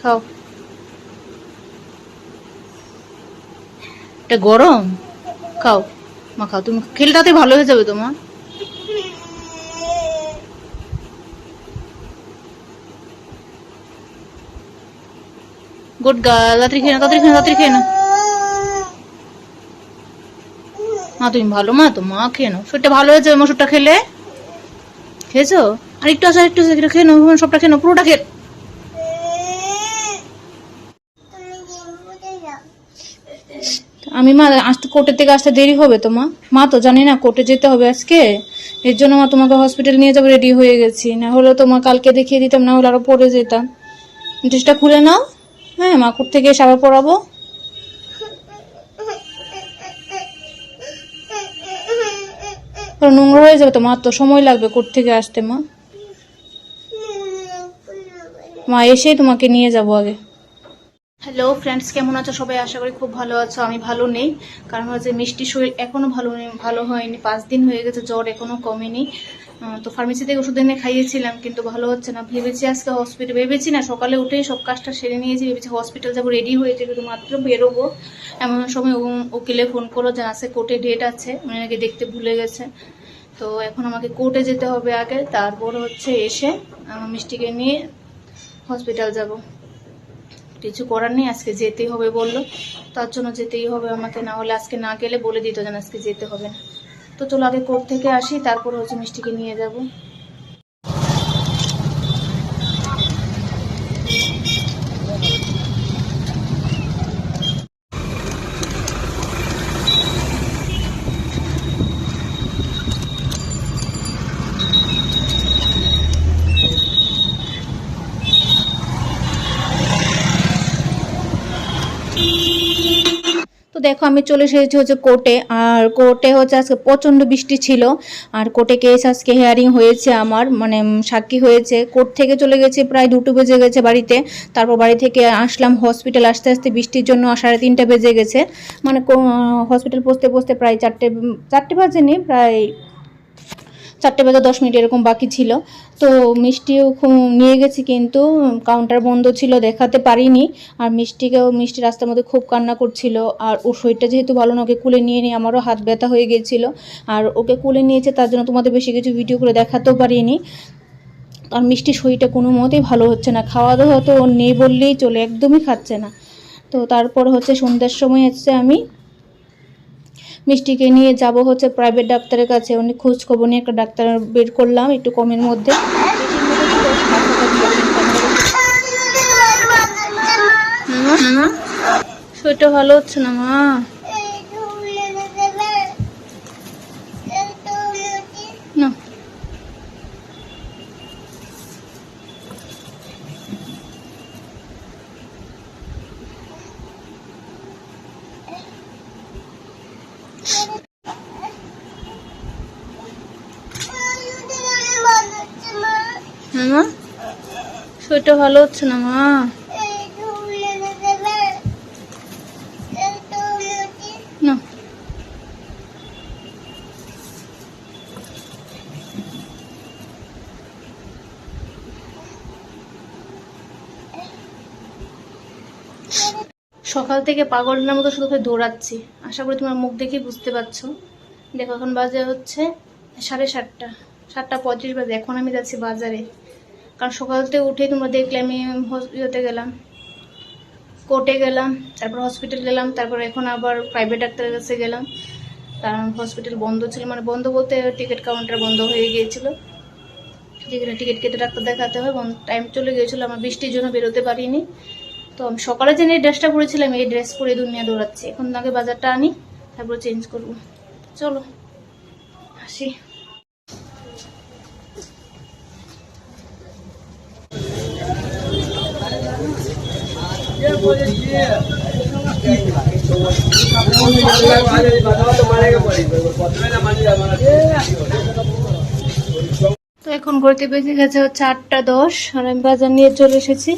খাও। এটা গরম? খাও। মা, খাও। তুমি খেলে তাতে ভালো হয়ে যাবে তোমার। গুড গার্ল, তাড়াতাড়ি খেয়ে না তাড়াতাড়ি খেয়ে তাড়াতাড়ি খেয়ে না মা, তুমি ভালো মা তো, মা খেয়ে নাও। শরীরটা ভালো হয়ে যাবে মশুরটা খেলে। খেয়েছো? আর একটু আর একটু খেয়ে নাও, সবটা খেয়ে নাও, পুরোটা খেয়ে আমি মা, আসতে কোর্টের থেকে আসতে দেরি হবে তো মা? মা তো জানি না কোর্টে যেতে হবে আজকে। এর জন্য মা তোমাকে হসপিটাল নিয়ে যাব রেডি হয়ে গেছি। না হলে তো মা কালকে দেখিয়ে দিতাম, না হলে আরও পরে যেতাম। ড্রেসটা খুলে নাও। হ্যাঁ মা কোর্ট থেকে এসে আবার পড়াবো। নোংরা হয়ে যাবে তো মা তো সময় লাগবে কোর্ট থেকে আসতে মা। মা, এসেই তোমাকে নিয়ে যাব আগে। হ্যালো ফ্রেন্ডস কেমন আছো? সবাই আশা করি খুব ভালো আছো। আমি ভালো নেই। কারণ হচ্ছে মিষ্টি শরীর এখনও ভালো নেই, ভালো হয়নি। পাঁচ দিন হয়ে গেছে, জ্বর এখনও কমেনি। তো ফার্মেসি থেকে ওষুধ এনে খাইয়েছিলাম, কিন্তু ভালো হচ্ছে না। ভেবেছি আজকে হসপিটাল ভেবেছি না, সকালে উঠেই সব কাজটা সেরে নিয়েছি। ভেবেছি হসপিটাল যাব রেডি হয়েছে কিন্তু মাত্র বেরোবো। এমন সময় উকিলে ফোন করল যে, আছে কোর্টে ডেট আছে। উনি নাকি দেখতে ভুলে গেছে। তো এখন আমাকে কোর্টে যেতে হবে আগে। তারপর হচ্ছে এসে মিষ্টিকে নিয়ে হসপিটাল যাব। কিছু করার নেই, আজকে যেতেই হবে বলল। তার জন্য যেতেই হবে আমাকে, না হলে আজকে না গেলে বলে দিত যেন আজকে যেতে হবে না। তো চলো আগে কোর্ট থেকে আসি, তারপর হচ্ছে মিষ্টিকে নিয়ে যাব। তো দেখো, আমি চলে এসেছি হচ্ছে কোর্টে। আর কোর্টে হচ্ছে আজকে প্রচণ্ড বৃষ্টি ছিল। আর কোর্টে কেস আজকে হেয়ারিং হয়েছে আমার মানে সাক্ষী হয়েছে। কোর্ট থেকে চলে গেছে প্রায় দুটো বেজে গেছে বাড়িতে। তারপর বাড়ি থেকে আসলাম হসপিটাল আসতে আসতে বৃষ্টির জন্য সাড়ে তিনটা বেজে গেছে। মানে হসপিটাল পৌঁছতে পৌঁছতে প্রায় চারটে চারটে বাজেনি, প্রায় চারটে বাজে দশ মিনিট এরকম বাকি ছিল। তো মিষ্টিও খুব নিয়ে গেছি কিন্তু কাউন্টার বন্ধ ছিল, দেখাতে পারিনি। আর মিষ্টিকেও, মিষ্টি রাস্তার মধ্যে খুব কান্না করছিল। আর ওর শরীরটা যেহেতু ভালো না, ওকে কুলে নিয়ে নিয়ে আমারও হাত ব্যথা হয়ে গিয়েছিল আর ওকে কুলে নিয়েছে তার জন্য তোমাদের বেশি কিছু ভিডিও করে দেখাতেও পারিনি। আর মিষ্টির শরীরটা কোনো মতেই ভালো হচ্ছে না। খাওয়া দাওয়া তো নেই বললেই চলে, একদমই খাচ্ছে না। তো তারপর হচ্ছে সন্ধ্যার সময় হচ্ছে আমি মিষ্টিকে নিয়ে যাব হচ্ছে প্রাইভেট ডাক্তারের কাছে। উনি খোঁজখবর নিয়ে একটা ডাক্তার বের করলাম একটু কমের মধ্যে। শরীরটা ভালো হচ্ছে না মা না মা শরীরটা ভালো হচ্ছে না মা না সকাল থেকে পাগলের মতো শুধু দৌড়াচ্ছি। আশা করি তোমার মুখ দেখেই বুঝতে পারছ। দেখো, এখন বাজে হচ্ছে সাড়ে সাতটা। সাতটা পঁয়ত্রিশ বাজে, এখন আমি যাচ্ছি বাজারে। কারণ সকাল থেকে উঠেই তোমরা দেখলে আমি ইয়েতে গেলাম, কোর্টে গেলাম, তারপর হসপিটাল গেলাম, তারপর এখন আবার প্রাইভেট ডাক্তারের কাছে গেলাম। কারণ হসপিটাল বন্ধ ছিল মানে বন্ধ বলতে টিকিট কাউন্টার বন্ধ হয়ে গিয়েছিল। যেখানে টিকিট কেটে ডাক্তার দেখাতে হয় টাইম চলে গিয়েছিল, আমার বৃষ্টির জন্য বেরোতে পারিনি। তো আমি সকালে যে ড্রেসটা পরেছিলাম, এই ড্রেস পরে দুনিয়া দৌড়াচ্ছি। এখন আগে বাজারটা আনি, তারপর চেঞ্জ করব। চলো, আসি। তো এখন ঘুরতে বেজে গেছে হচ্ছে আটটা দশ, আর আমি বাজার নিয়ে চলে এসেছি।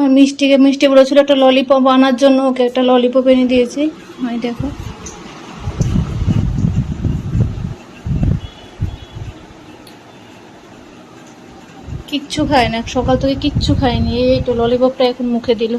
আর মিষ্টিকে, মিষ্টি বলেছিল একটা ললিপপ আনার জন্য ওকে একটা ললিপপ এনে দিয়েছি। ওই দেখো। কিচ্ছু খায় না, সকাল থেকে কিচ্ছু খায়নি। এই তো ললিপপটা এখন মুখে দিল।